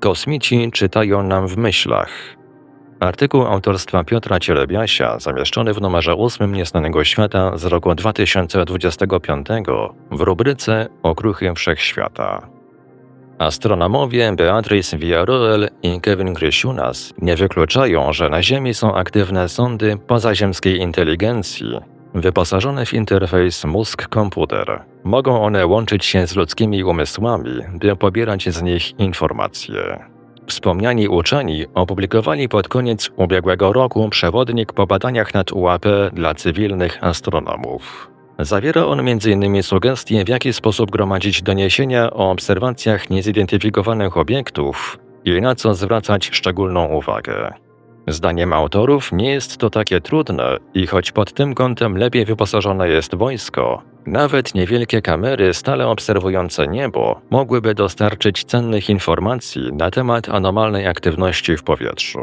Kosmici czytają nam w myślach. Artykuł autorstwa Piotra Cielebiasia, zamieszczony w numerze 8 Nieznanego Świata z roku 2025 w rubryce Okruchy Wszechświata. Astronomowie Beatrice Villarroel i Kevin Grysiunas nie wykluczają, że na Ziemi są aktywne sondy pozaziemskiej inteligencji, wyposażone w interfejs mózg-komputer. Mogą one łączyć się z ludzkimi umysłami, by pobierać z nich informacje. Wspomniani uczeni opublikowali pod koniec ubiegłego roku przewodnik po badaniach nad UAP dla cywilnych astronomów. Zawiera on m.in. sugestie, w jaki sposób gromadzić doniesienia o obserwacjach niezidentyfikowanych obiektów i na co zwracać szczególną uwagę. Zdaniem autorów nie jest to takie trudne i choć pod tym kątem lepiej wyposażone jest wojsko, nawet niewielkie kamery stale obserwujące niebo mogłyby dostarczyć cennych informacji na temat anomalnej aktywności w powietrzu.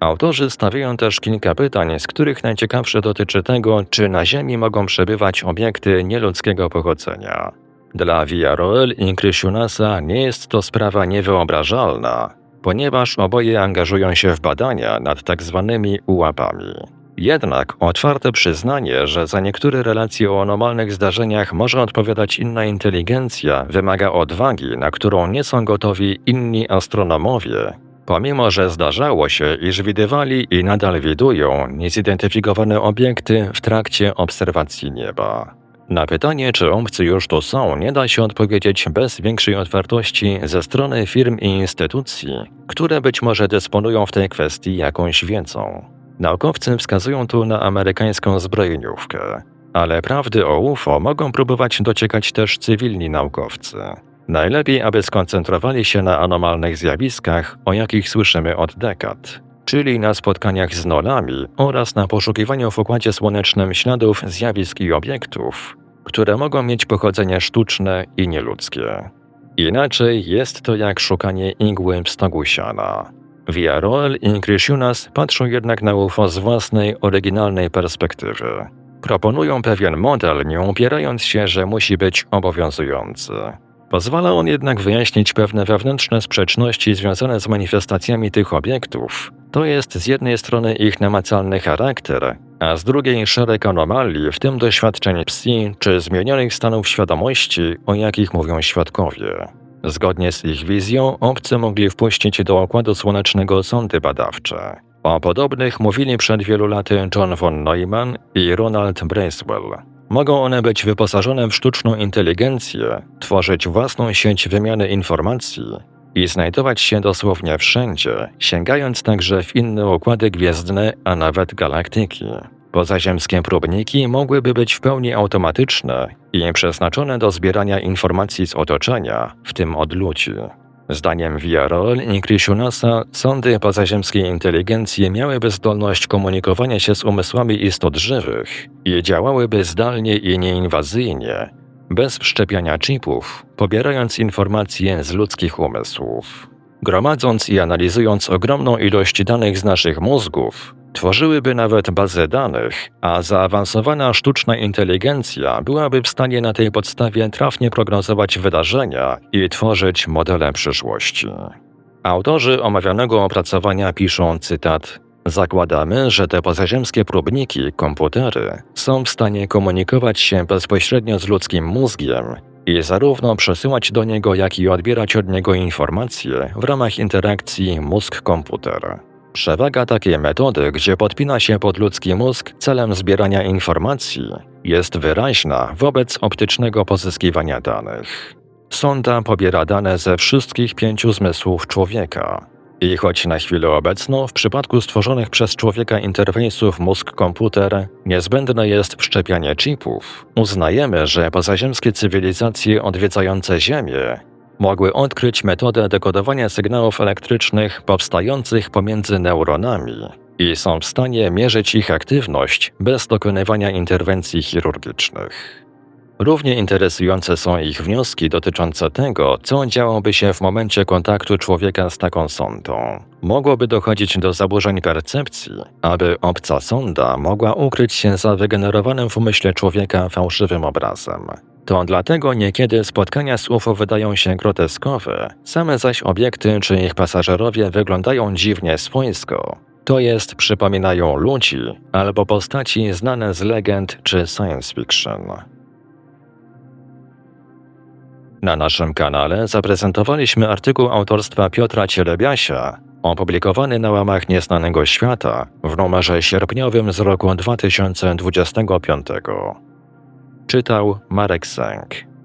Autorzy stawiają też kilka pytań, z których najciekawsze dotyczy tego, czy na Ziemi mogą przebywać obiekty nieludzkiego pochodzenia. Dla Villarroel i Krysiunasa nie jest to sprawa niewyobrażalna, ponieważ oboje angażują się w badania nad tzw. ułapami. Jednak otwarte przyznanie, że za niektóre relacje o anormalnych zdarzeniach może odpowiadać inna inteligencja, wymaga odwagi, na którą nie są gotowi inni astronomowie, pomimo że zdarzało się, iż widywali i nadal widują niezidentyfikowane obiekty w trakcie obserwacji nieba. Na pytanie, czy obcy już tu są, nie da się odpowiedzieć bez większej otwartości ze strony firm i instytucji, które być może dysponują w tej kwestii jakąś wiedzą. Naukowcy wskazują tu na amerykańską zbrojeniówkę, ale prawdy o UFO mogą próbować dociekać też cywilni naukowcy. Najlepiej, aby skoncentrowali się na anomalnych zjawiskach, o jakich słyszymy od dekad, czyli na spotkaniach z nolami oraz na poszukiwaniu w Układzie Słonecznym śladów zjawisk i obiektów, które mogą mieć pochodzenie sztuczne i nieludzkie. Inaczej jest to jak szukanie igły w stogu siana. Villarroel i Krisiunas patrzą jednak na UFO z własnej, oryginalnej perspektywy. Proponują pewien model, nie upierając się, że musi być obowiązujący. Pozwala on jednak wyjaśnić pewne wewnętrzne sprzeczności związane z manifestacjami tych obiektów, to jest z jednej strony ich namacalny charakter, a z drugiej szereg anomalii, w tym doświadczeń psi czy zmienionych stanów świadomości, o jakich mówią świadkowie. Zgodnie z ich wizją, obcy mogli wpuścić do Układu Słonecznego sądy badawcze. O podobnych mówili przed wielu laty John von Neumann i Ronald Bracewell. Mogą one być wyposażone w sztuczną inteligencję, tworzyć własną sieć wymiany informacji i znajdować się dosłownie wszędzie, sięgając także w inne układy gwiezdne, a nawet galaktyki. Pozaziemskie próbniki mogłyby być w pełni automatyczne i przeznaczone do zbierania informacji z otoczenia, w tym od ludzi. Zdaniem Villarroel i Krisiunasa, sądy pozaziemskiej inteligencji miałyby zdolność komunikowania się z umysłami istot żywych i działałyby zdalnie i nieinwazyjnie, bez wszczepiania chipów, pobierając informacje z ludzkich umysłów. Gromadząc i analizując ogromną ilość danych z naszych mózgów, tworzyłyby nawet bazy danych, a zaawansowana sztuczna inteligencja byłaby w stanie na tej podstawie trafnie prognozować wydarzenia i tworzyć modele przyszłości. Autorzy omawianego opracowania piszą cytat Zakładamy, że te pozaziemskie próbniki, komputery, są w stanie komunikować się bezpośrednio z ludzkim mózgiem i zarówno przesyłać do niego, jak i odbierać od niego informacje w ramach interakcji mózg-komputer. Przewaga takiej metody, gdzie podpina się pod ludzki mózg celem zbierania informacji, jest wyraźna wobec optycznego pozyskiwania danych. Sonda pobiera dane ze wszystkich pięciu zmysłów człowieka, i choć na chwilę obecną w przypadku stworzonych przez człowieka interfejsów mózg-komputer niezbędne jest wszczepianie chipów, uznajemy, że pozaziemskie cywilizacje odwiedzające Ziemię mogły odkryć metodę dekodowania sygnałów elektrycznych powstających pomiędzy neuronami i są w stanie mierzyć ich aktywność bez dokonywania interwencji chirurgicznych. Równie interesujące są ich wnioski dotyczące tego, co działoby się w momencie kontaktu człowieka z taką sondą. Mogłoby dochodzić do zaburzeń percepcji, aby obca sonda mogła ukryć się za wygenerowanym w umyśle człowieka fałszywym obrazem. To dlatego niekiedy spotkania UFO wydają się groteskowe, same zaś obiekty czy ich pasażerowie wyglądają dziwnie swojsko. To jest przypominają ludzi albo postaci znane z legend czy science fiction. Na naszym kanale zaprezentowaliśmy artykuł autorstwa Piotra Cielebiasia, opublikowany na łamach Nieznanego Świata w numerze sierpniowym z roku 2025. Czytał Marek Sęk.